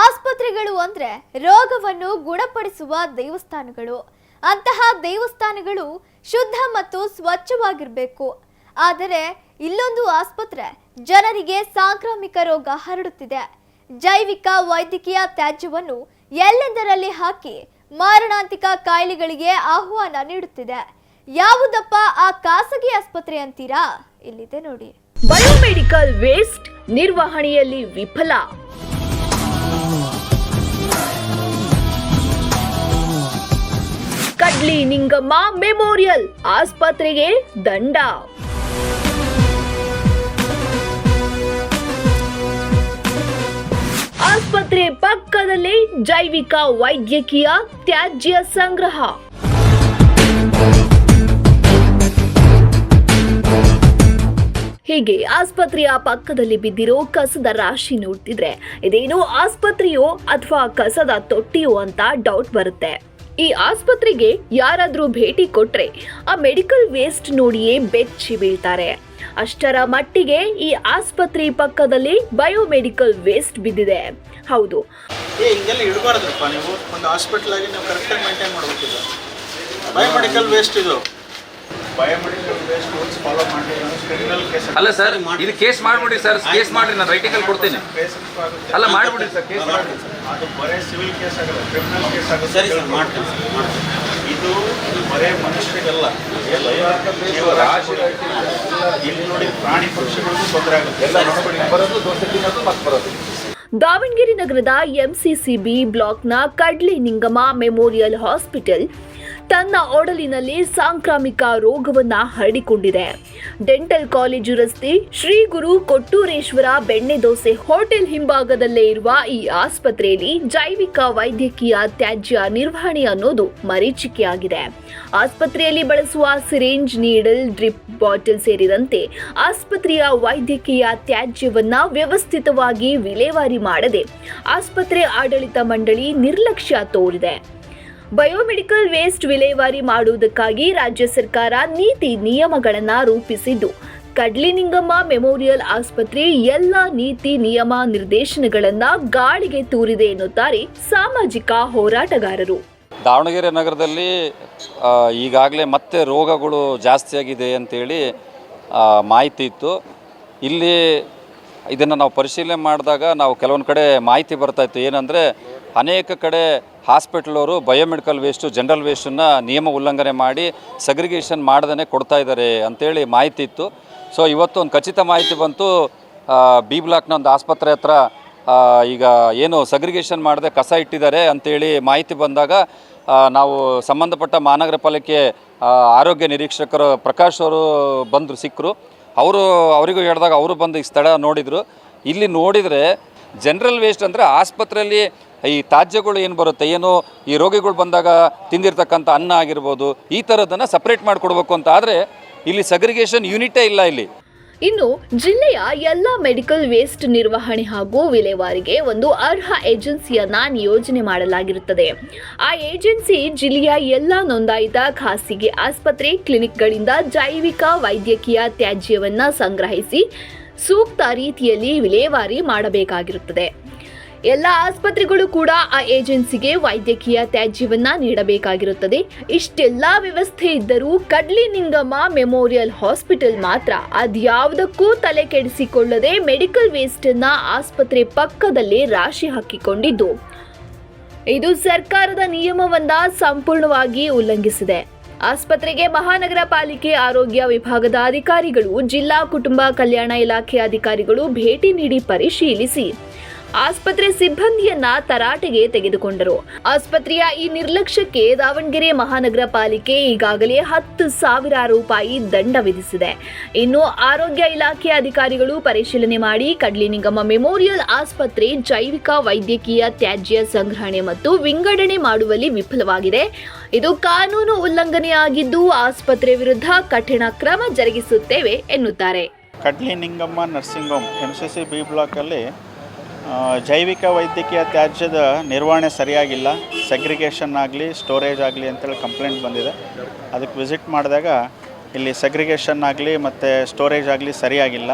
ಆಸ್ಪತ್ರೆಗಳು ಅಂದ್ರೆ ರೋಗವನ್ನು ಗುಣಪಡಿಸುವ ದೇವಸ್ಥಾನಗಳು. ಅಂತಹ ದೇವಸ್ಥಾನಗಳು ಶುದ್ಧ ಮತ್ತು ಸ್ವಚ್ಛವಾಗಿರಬೇಕು. ಆದರೆ ಇಲ್ಲೊಂದು ಆಸ್ಪತ್ರೆ ಜನರಿಗೆ ಸಾಂಕ್ರಾಮಿಕ ರೋಗ ಹರಡುತ್ತಿದೆ. ಜೈವಿಕ ವೈದ್ಯಕೀಯ ತ್ಯಾಜ್ಯವನ್ನು ಎಲ್ಲೆಂದರಲ್ಲಿ ಹಾಕಿ ಮಾರಣಾಂತಿಕ ಕಾಯಿಲೆಗಳಿಗೆ ಆಹ್ವಾನ ನೀಡುತ್ತಿದೆ. ಯಾವುದಪ್ಪ ಆ ಖಾಸಗಿ ಆಸ್ಪತ್ರೆ ಅಂತೀರಾ? ಇಲ್ಲಿದೆ ನೋಡಿ. ಬಯೋಮೆಡಿಕಲ್ ವೇಸ್ಟ್ ನಿರ್ವಹಣೆಯಲ್ಲಿ ವಿಫಲ. ಕಡ್ಲಿ ನಿಂಗಮ್ಮ ಮೆಮೋರಿಯಲ್ ಆಸ್ಪತ್ರೆಗೆ ದಂಡ. ಆಸ್ಪತ್ರೆ ಪಕ್ಕದಲ್ಲಿ ಜೈವಿಕ ವೈದ್ಯಕೀಯ ತ್ಯಾಜ್ಯ ಸಂಗ್ರಹ. ಹೀಗೆ ಆಸ್ಪತ್ರೆಯ ಪಕ್ಕದಲ್ಲಿ ಬಿದ್ದಿರೋ ಕಸದ ರಾಶಿ ನೋಡ್ತಿದ್ರೆ ಇದೇನು ಆಸ್ಪತ್ರೆಯೋ ಅಥವಾ ಕಸದ ತೊಟ್ಟಿಯೋ ಅಂತ ಡೌಟ್ ಬರುತ್ತೆ. ಈ ಆಸ್ಪತ್ರೆಗೆ ಯಾರಾದರೂ ಭೇಟಿ ಕೊಟ್ರೆ ಆ ಮೆಡಿಕಲ್ ವೇಸ್ಟ್ ನೋಡಿಯೇ ಬೆಚ್ಚಿ ಬೀಳ್ತಾರೆ. ಅಷ್ಟರ ಮಟ್ಟಿಗೆ ಈ ಆಸ್ಪತ್ರೆ ಪಕ್ಕದಲ್ಲಿ ಬಯೋಮೆಡಿಕಲ್ ವೇಸ್ಟ್ ಬಿದ್ದಿದೆ. ಹೌದು. ನೀವು. ಒಂದು ಆಗಿ ಕರೆಕ್ಟಾಗಿ ಮೇಂಟೈನ್ ಮಾಡಬೇಕಿಲ್ಲ ಬಯೋಮೆಡಿಕಲ್ ವೇಸ್ಟ್ ಇದು. ಅಲ್ಲ ಸರ್ ಇದು ಕೇಸ್ ಮಾಡ್ಬಿಡಿ ಸರ್ ಕೇಸ್ ಮಾಡ್ರಿ ನಾನು ರೈಟಿಂಗಲ್ಲಿ ಕೊಡ್ತೀನಿ. ಅಲ್ಲ, ಮಾಡ್ಬಿಡಿ ಸರ್ ಕೇಸ್ ಮಾಡ್ಬಿಡಿ. ಅದು ಬರೇ ಸಿವಿಲ್ ಕೇಸ್ ಆಗಲ್ಲ ಕ್ರಿಮಿನಲ್ ಕೇಸ್ ಆಗುತ್ತೆ ಸರಿ ಸರ್ ಮಾಡ್ತೀನಿ ಇದು ಬರೇ ಮನುಷ್ಯರಿಗಲ್ಲ. ಎಲ್ಲ ಜೀವರಾಶಿಗಳಿಗೆ ಇಲ್ಲಿ ನೋಡಿ ಪ್ರಾಣಿ ಪಕ್ಷಿಗಳಿಗೂ ತೊಂದರೆ ಆಗುತ್ತೆ. ಬರೋದು ದೋಸೆ ತಿನ್ನೋದು ಮತ್ತೆ ಬರೋದು. ದಾವಣಗೆರೆ ನಗರದ ಎಂಸಿಸಿಬಿ ಬ್ಲಾಕ್ನ ಕಡ್ಲಿ ನಿಂಗಮ ಮೆಮೋರಿಯಲ್ ಹಾಸ್ಪಿಟಲ್ ತನ್ನ ಒಡಲಿನಲ್ಲಿ ಸಾಂಕ್ರಾಮಿಕ ರೋಗವನ್ನ ಹರಡಿಕೊಂಡಿದೆ. ಡೆಂಟಲ್ ಕಾಲೇಜು ರಸ್ತೆ ಶ್ರೀ ಗುರು ಕೊಟ್ಟೂರೇಶ್ವರ ಬೆಣ್ಣೆ ದೋಸೆ ಹೋಟೆಲ್ ಹಿಂಭಾಗದಲ್ಲೇ ಇರುವ ಈ ಆಸ್ಪತ್ರೆಯಲ್ಲಿ ಜೈವಿಕ ವೈದ್ಯಕೀಯ ತ್ಯಾಜ್ಯ ನಿರ್ವಹಣೆ ಅನ್ನೋದು ಮರೀಚಿಕೆಯಾಗಿದೆ. ಆಸ್ಪತ್ರೆಯಲ್ಲಿ ಬಳಸುವ ಸಿರೇಂಜ್, ನೀಡಲ್, ಡ್ರಿಪ್ ಬಾಟಲ್ ಸೇರಿದಂತೆ ಆಸ್ಪತ್ರೆಯ ವೈದ್ಯಕೀಯ ತ್ಯಾಜ್ಯವನ್ನ ವ್ಯವಸ್ಥಿತವಾಗಿ ವಿಲೇವಾರಿ ಮಾಡದೆ ಆಸ್ಪತ್ರೆ ಆಡಳಿತ ಮಂಡಳಿ ನಿರ್ಲಕ್ಷ್ಯ ತೋರಿದೆ. ಬಯೋಮೆಡಿಕಲ್ ವೇಸ್ಟ್ ವಿಲೇವಾರಿ ಮಾಡುವುದಕ್ಕಾಗಿ ರಾಜ್ಯ ಸರ್ಕಾರ ನೀತಿ ನಿಯಮಗಳನ್ನು ರೂಪಿಸಿದ್ದು. ಕಡ್ಲಿನಿಂಗಮ್ಮ ಮೆಮೋರಿಯಲ್ ಆಸ್ಪತ್ರೆ ಎಲ್ಲ ನೀತಿ ನಿಯಮ ನಿರ್ದೇಶನಗಳನ್ನು ಗಾಳಿಗೆ ತೂರಿದೆ ಎನ್ನುತ್ತಾರೆ ಸಾಮಾಜಿಕ ಹೋರಾಟಗಾರರು. ದಾವಣಗೆರೆ ನಗರದಲ್ಲಿ ಈಗಾಗಲೇ ಮತ್ತೆ ರೋಗಗಳು ಜಾಸ್ತಿಯಾಗಿದೆ ಅಂತೇಳಿ ಮಾಹಿತಿ ಇತ್ತು. ಇಲ್ಲಿ ಇದನ್ನು ನಾವು ಪರಿಶೀಲನೆ ಮಾಡಿದಾಗ ನಾವು ಕೆಲವೊಂದು ಕಡೆ ಮಾಹಿತಿ ಬರ್ತಾ ಇತ್ತು. ಏನಂದರೆ, ಅನೇಕ ಕಡೆ ಹಾಸ್ಪಿಟ್ಲವರು ಬಯೋಮೆಡಿಕಲ್ ವೇಸ್ಟು, ಜನರಲ್ ವೇಸ್ಟನ್ನು ನಿಯಮ ಉಲ್ಲಂಘನೆ ಮಾಡಿ ಸಗ್ರಿಗೇಷನ್ ಮಾಡ್ದೇ ಕೊಡ್ತಾ ಇದ್ದಾರೆ ಅಂತೇಳಿ ಮಾಹಿತಿ ಇತ್ತು. ಸೊ, ಇವತ್ತು ಒಂದು ಖಚಿತ ಮಾಹಿತಿ ಬಂತು. ಬಿ ಬ್ಲಾಕ್ನ ಒಂದು ಆಸ್ಪತ್ರೆ ಹತ್ರ ಈಗ ಏನು ಸಗ್ರಿಗೇಷನ್ ಮಾಡದೆ ಕಸ ಇಟ್ಟಿದ್ದಾರೆ ಅಂತೇಳಿ ಮಾಹಿತಿ ಬಂದಾಗ ನಾವು ಸಂಬಂಧಪಟ್ಟ ಮಹಾನಗರ ಪಾಲಿಕೆ ಆರೋಗ್ಯ ನಿರೀಕ್ಷಕರು ಪ್ರಕಾಶ್ ಅವರು ಬಂದರು, ಸಿಕ್ಕರು. ಅವರು, ಅವರಿಗೂ ಹೇಳಿದಾಗ ಅವರು ಬಂದು ಈ ಸ್ಥಳ ನೋಡಿದರು. ಇಲ್ಲಿ ನೋಡಿದರೆ ಜನರಲ್ ವೇಸ್ಟ್ ಅಂದರೆ ಆಸ್ಪತ್ರೆಯಲ್ಲಿ ಈ ತ್ಯಾಜ್ಯಗಳು ಏನು ಬರುತ್ತೆ? ಏನು ಈ ರೋಗಿಗಳು ಬಂದಾಗ ತಿಂದಿರ್ತಕ್ಕಂಥ ಅನ್ನ ಆಗಿರ್ಬೋದು, ಈ ಥರದನ್ನು ಸಪ್ರೇಟ್ ಮಾಡಿಕೊಡ್ಬೇಕು ಅಂತ ಆದರೆ ಇಲ್ಲಿ ಸಗ್ರಿಗೇಷನ್ ಯೂನಿಟೇ ಇಲ್ಲ ಇಲ್ಲಿ. ಇನ್ನು ಜಿಲ್ಲೆಯ ಎಲ್ಲ ಮೆಡಿಕಲ್ ವೇಸ್ಟ್ ನಿರ್ವಹಣೆ ಹಾಗೂ ವಿಲೇವಾರಿಗೆ ಒಂದು ಅರ್ಹ ಏಜೆನ್ಸಿಯನ್ನ ನಿಯೋಜನೆ ಮಾಡಲಾಗಿರುತ್ತದೆ. ಆ ಏಜೆನ್ಸಿ ಜಿಲ್ಲೆಯ ಎಲ್ಲ ನೋಂದಾಯಿತ ಖಾಸಗಿ ಆಸ್ಪತ್ರೆ ಕ್ಲಿನಿಕ್ಗಳಿಂದ ಜೈವಿಕ ವೈದ್ಯಕೀಯ ತ್ಯಾಜ್ಯವನ್ನು ಸಂಗ್ರಹಿಸಿ ಸೂಕ್ತ ರೀತಿಯಲ್ಲಿ ವಿಲೇವಾರಿ ಮಾಡಬೇಕಾಗಿರುತ್ತದೆ. ಎಲ್ಲ ಆಸ್ಪತ್ರೆಗಳು ಕೂಡ ಆ ಏಜೆನ್ಸಿಗೆ ವೈದ್ಯಕೀಯ ತ್ಯಾಜ್ಯವನ್ನ ನೀಡಬೇಕಾಗಿರುತ್ತದೆ. ಇಷ್ಟೆಲ್ಲ ವ್ಯವಸ್ಥೆ ಇದ್ದರೂ ಕಡ್ಲಿ ನಿಂಗಮ್ಮ ಮೆಮೋರಿಯಲ್ ಹಾಸ್ಪಿಟಲ್ ಮಾತ್ರ ಅದ್ಯಾವುದಕ್ಕೂ ತಲೆ ಕೆಡಿಸಿಕೊಳ್ಳದೆ ಮೆಡಿಕಲ್ ವೇಸ್ಟ್ ಅನ್ನ ಆಸ್ಪತ್ರೆ ಪಕ್ಕದಲ್ಲೇ ರಾಶಿ ಹಾಕಿಕೊಂಡಿದ್ದು. ಇದು ಸರ್ಕಾರದ ನಿಯಮವನ್ನ ಸಂಪೂರ್ಣವಾಗಿ ಉಲ್ಲಂಘಿಸಿದೆ. ಆಸ್ಪತ್ರೆಗೆ ಮಹಾನಗರ ಪಾಲಿಕೆ ಆರೋಗ್ಯ ವಿಭಾಗದ ಅಧಿಕಾರಿಗಳು, ಜಿಲ್ಲಾ ಕುಟುಂಬ ಕಲ್ಯಾಣ ಇಲಾಖೆ ಅಧಿಕಾರಿಗಳು ಭೇಟಿ ನೀಡಿ ಪರಿಶೀಲಿಸಿ. ಆಸ್ಪತ್ರೆ ಸಿಬ್ಬಂದಿಯನ್ನ ತರಾಟೆಗೆ ತೆಗೆದುಕೊಂಡರು. ಆಸ್ಪತ್ರೆಯ ಈ ನಿರ್ಲಕ್ಷ್ಯಕ್ಕೆ ದಾವಣಗೆರೆ ಮಹಾನಗರ ಪಾಲಿಕೆ ಈಗಾಗಲೇ ಹತ್ತು ಸಾವಿರ ರೂಪಾಯಿ ದಂಡ ವಿಧಿಸಿದೆ. ಇನ್ನು ಆರೋಗ್ಯ ಇಲಾಖೆ ಅಧಿಕಾರಿಗಳು ಪರಿಶೀಲನೆ ಮಾಡಿ ಕಡ್ಲಿನಿಗಮ ಮೆಮೋರಿಯಲ್ ಆಸ್ಪತ್ರೆ ಜೈವಿಕ ವೈದ್ಯಕೀಯ ತ್ಯಾಜ್ಯ ಸಂಗ್ರಹಣೆ ಮತ್ತು ವಿಂಗಡಣೆ ಮಾಡುವಲ್ಲಿ ವಿಫಲವಾಗಿದೆ. ಇದು ಕಾನೂನು ಉಲ್ಲಂಘನೆಯಾಗಿದ್ದು ಆಸ್ಪತ್ರೆ ವಿರುದ್ಧ ಕಠಿಣ ಕ್ರಮ ಜರುಗಿಸುತ್ತೇವೆ ಎನ್ನುತ್ತಾರೆ. Kadli Ningamma nursing home M C C B ಬ್ಲಾಕಲ್ಲಿ ಜೈವಿಕ ವೈದ್ಯಕೀಯ ತ್ಯಾಜ್ಯದ ನಿರ್ವಹಣೆ ಸರಿಯಾಗಿಲ್ಲ ಸೆಗ್ರಿಗೇಷನ್ ಆಗಲಿ ಸ್ಟೋರೇಜ್ ಆಗಲಿ ಅಂತೇಳಿ ಕಂಪ್ಲೇಂಟ್ ಬಂದಿದೆ. ಅದಕ್ಕೆ ವಿಸಿಟ್ ಮಾಡಿದಾಗ ಇಲ್ಲಿ ಸೆಗ್ರಿಗೇಷನ್ ಆಗಲಿ ಮತ್ತು ಸ್ಟೋರೇಜ್ ಆಗಲಿ ಸರಿಯಾಗಿಲ್ಲ.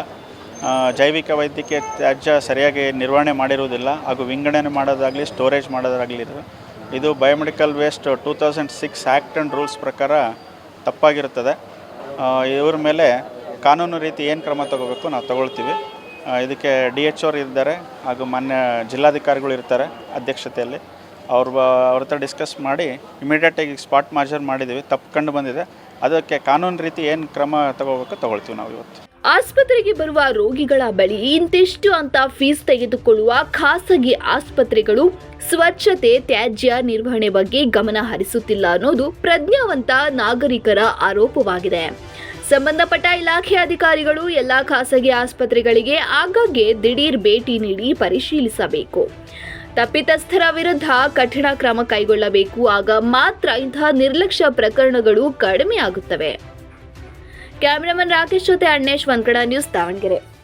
ಜೈವಿಕ ವೈದ್ಯಕೀಯ ತ್ಯಾಜ್ಯ ಸರಿಯಾಗಿ ನಿರ್ವಹಣೆ ಮಾಡಿರುವುದಿಲ್ಲ. ಹಾಗೂ ವಿಂಗಡಣೆ ಮಾಡೋದಾಗಲಿ ಸ್ಟೋರೇಜ್ ಮಾಡೋದಾಗಲಿ ಇದು biomedical waste two thousand six act and rules ಪ್ರಕಾರ ತಪ್ಪಾಗಿರುತ್ತದೆ. ಇವ್ರ ಮೇಲೆ ಕಾನೂನು ರೀತಿ ಏನು ಕ್ರಮ ತಗೋಬೇಕು, ನಾವು ತಗೊಳ್ತೀವಿ. ಇದಕ್ಕೆ ಡಿ ಎಚ್ ಓರ್ ಇದ್ದಾರೆ ಹಾಗೂ ಮಾನ್ಯ ಜಿಲ್ಲಾಧಿಕಾರಿಗಳು ಇರ್ತಾರೆ ಅಧ್ಯಕ್ಷತೆಯಲ್ಲಿ. ಅವ್ರ ಅವ್ರ ಹತ್ರ ಡಿಸ್ಕಸ್ ಮಾಡಿ ಇಮಿಡಿಯೇಟಾಗಿ ಸ್ಪಾಟ್ ಮಾರ್ಜರ್ ಮಾಡಿದ್ದೀವಿ. ತಪ್ಪು ಕಂಡು ಬಂದಿದೆ. ಅದಕ್ಕೆ ಕಾನೂನು ರೀತಿ ಏನು ಕ್ರಮ ತಗೋಬೇಕು ತಗೊಳ್ತೀವಿ ನಾವು ಇವತ್ತು. ಆಸ್ಪತ್ರೆಗೆ ಬರುವ ರೋಗಿಗಳ ಬಳಿ ಇಂತಿಷ್ಟು ಅಂತ ಫೀಸ್ ತೆಗೆದುಕೊಳ್ಳುವ ಖಾಸಗಿ ಆಸ್ಪತ್ರೆಗಳು ಸ್ವಚ್ಛತೆ ತ್ಯಾಜ್ಯ ನಿರ್ವಹಣೆ ಬಗ್ಗೆ ಗಮನ ಹರಿಸುತ್ತಿಲ್ಲ ಅನ್ನೋದು ಪ್ರಜ್ಞಾವಂತ ನಾಗರಿಕರ ಆರೋಪವಾಗಿದೆ. ಸಂಬಂಧಪಟ್ಟ ಇಲಾಖೆ ಅಧಿಕಾರಿಗಳು ಎಲ್ಲಾ ಖಾಸಗಿ ಆಸ್ಪತ್ರೆಗಳಿಗೆ ಆಗಾಗ್ಗೆ ದಿಢೀರ್ ಭೇಟಿ ನೀಡಿ ಪರಿಶೀಲಿಸಬೇಕು. ತಪ್ಪಿತಸ್ಥರ ವಿರುದ್ಧ ಕಠಿಣ ಕ್ರಮ ಕೈಗೊಳ್ಳಬೇಕು. ಆಗ ಮಾತ್ರ ಇಂತಹ ನಿರ್ಲಕ್ಷ್ಯ ಪ್ರಕರಣಗಳು ಕಡಿಮೆಯಾಗುತ್ತವೆ. ಕ್ಯಾಮರಾಮನ್ ರಾಕೇಶ್ ಜೊತೆ ಅಣ್ಣೇಶ್ ಒಂದ್ಕಡ ನ್ಯೂಸ್ ದಾವಣಗೆರೆ.